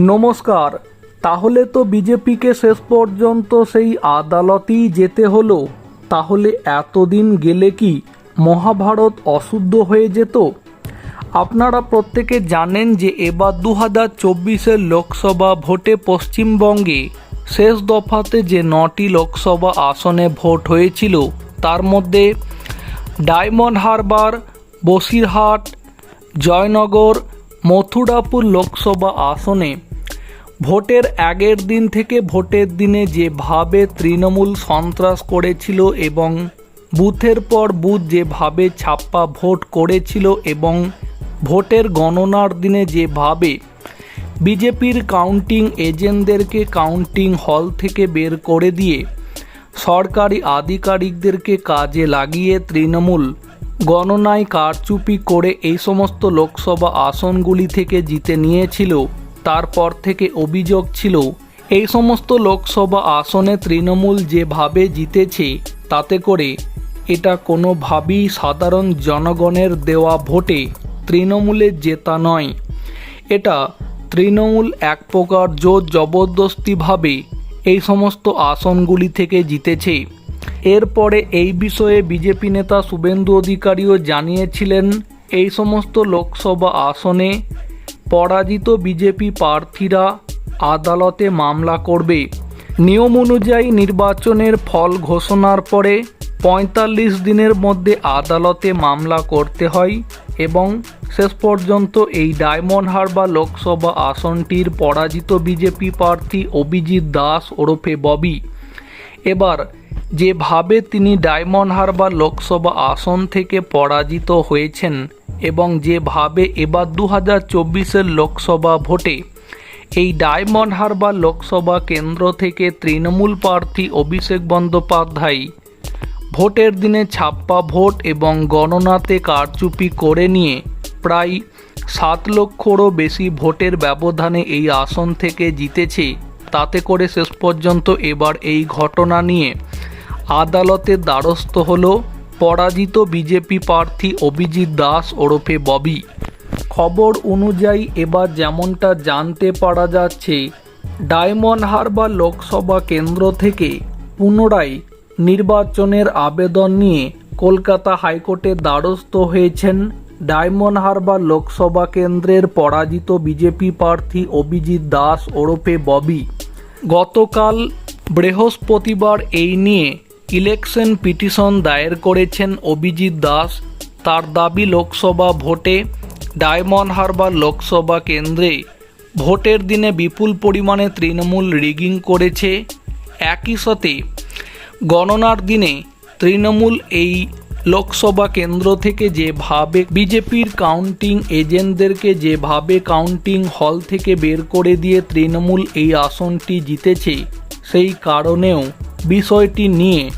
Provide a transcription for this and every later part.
নমস্কার, তাহলে তো বিজেপিকে শেষ পর্যন্ত সেই আদালতেই যেতে হলো। তাহলে এতদিন গেলে কি মহাভারত অশুদ্ধ হয়ে যেত? আপনারা প্রত্যেকে জানেন যে এবার দু হাজার চব্বিশের লোকসভা ভোটে পশ্চিমবঙ্গে শেষ দফাতে যে নটি লোকসভা আসনে ভোট হয়েছিল, তার মধ্যে ডায়মন্ড হারবার, বসিরহাট, জয়নগর, মথুরাপুর লোকসভা আসনে ভোটের আগের দিন থেকে ভোটের দিনে যেভাবে তৃণমূল সন্ত্রাস করেছিল এবং বুথের পর বুথ যেভাবে ছাপ্পা ভোট করেছিল এবং ভোটের গণনার দিনে যেভাবে বিজেপির কাউন্টিং এজেন্টদেরকে কাউন্টিং হল থেকে বের করে দিয়ে সরকারি আধিকারিকদেরকে কাজে লাগিয়ে তৃণমূল গণনায় কারচুপি করে এই সমস্ত লোকসভা আসনগুলি থেকে জিতে নিয়েছিল। তারপর থেকে অভিযোগ ছিল, এই সমস্ত লোকসভা আসনে তৃণমূল যেভাবে জিতেছে, তাতে করে এটা কোনোভাবেই সাধারণ জনগণের দেওয়া ভোটে তৃণমূলের জেতা নয়। এটা তৃণমূল এক প্রকার জোর জবরদস্তিভাবে এই সমস্ত আসনগুলি থেকে জিতেছে। এরপরে এই বিষয়ে বিজেপি নেতা শুভেন্দু অধিকারীও জানিয়েছিলেন, এই সমস্ত লোকসভা আসনে পরাজিত বিজেপি প্রার্থীরা আদালতে মামলা করবে। নিয়ম অনুযায়ী নির্বাচনের ফল ঘোষণার পরে পঁয়তাল্লিশ দিনের মধ্যে আদালতে মামলা করতে হয় এবং শেষ পর্যন্ত এই ডায়মন্ড হারবার লোকসভা আসনটির পরাজিত বিজেপি প্রার্থী অভিজিৎ দাস ওরফে ববি। এবার যেভাবে তিনি ডায়মন্ড হারবার লোকসভা আসন থেকে পরাজিত হয়েছেন এবং যেভাবে এবার দু হাজার চব্বিশের লোকসভা ভোটে এই ডায়মন্ড হারবার লোকসভা কেন্দ্র থেকে তৃণমূল প্রার্থী অভিষেক বন্দ্যোপাধ্যায় ভোটের দিনে ছাপ্পা ভোট এবং গণনাতে কারচুপি করে নিয়ে প্রায় সাত লক্ষরও বেশি ভোটের ব্যবধানে এই আসন থেকে জিতেছে। তাতে করে শেষ পর্যন্ত এবার এই ঘটনা নিয়ে আদালতের দ্বারস্থ হল পরাজিত বিজেপি প্রার্থী অভিজিৎ দাস ওরফে ববি। খবর অনুযায়ী এবার যেমনটা জানতে পারা যাচ্ছে, ডায়মন্ড হারবার লোকসভা কেন্দ্র থেকে পুনরায় নির্বাচনের আবেদন নিয়ে কলকাতা হাইকোর্টের দ্বারস্থ হয়েছেন ডায়মন্ড হারবার লোকসভা কেন্দ্রের পরাজিত বিজেপি প্রার্থী অভিজিৎ দাস ওরফে ববি। গতকাল বৃহস্পতিবার এই নিয়ে ইলেকশন পিটিশন দায়ের করেছেন অভিজিৎ দাস। তার দাবি লোকসভা ভোটে ডায়মন্ড হারবার লোকসভা কেন্দ্রে ভোটের দিনে বিপুল পরিমাণে তৃণমূল রিগিং করেছে। একই সাথে গণনার দিনে তৃণমূল এই লোকসভা কেন্দ্র থেকে যেভাবে বিজেপির কাউন্টিং এজেন্টদেরকে যেভাবে কাউন্টিং হল থেকে বের করে দিয়ে তৃণমূল এই আসনটি জিতেছে, সেই কারণেও বিষয়টি নিয়ে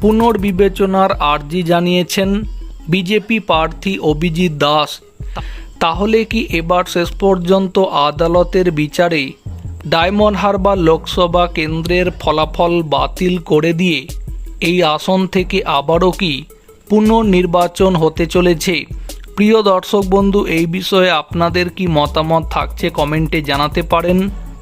পুনর্বিবেচনার আর্জি জানিয়েছেন বিজেপি প্রার্থী অভিজিৎ দাস। তাহলে কি এবার শেষ পর্যন্ত আদালতের বিচারে ডায়মন্ড হারবার লোকসভা কেন্দ্রের ফলাফল বাতিল করে দিয়ে এই আসন থেকে আবারও কি পুনর্নির্বাচন হতে চলেছে? প্রিয় দর্শক বন্ধু, এই বিষয়ে আপনাদের কি মতামত থাকছে কমেন্টে জানাতে পারেন।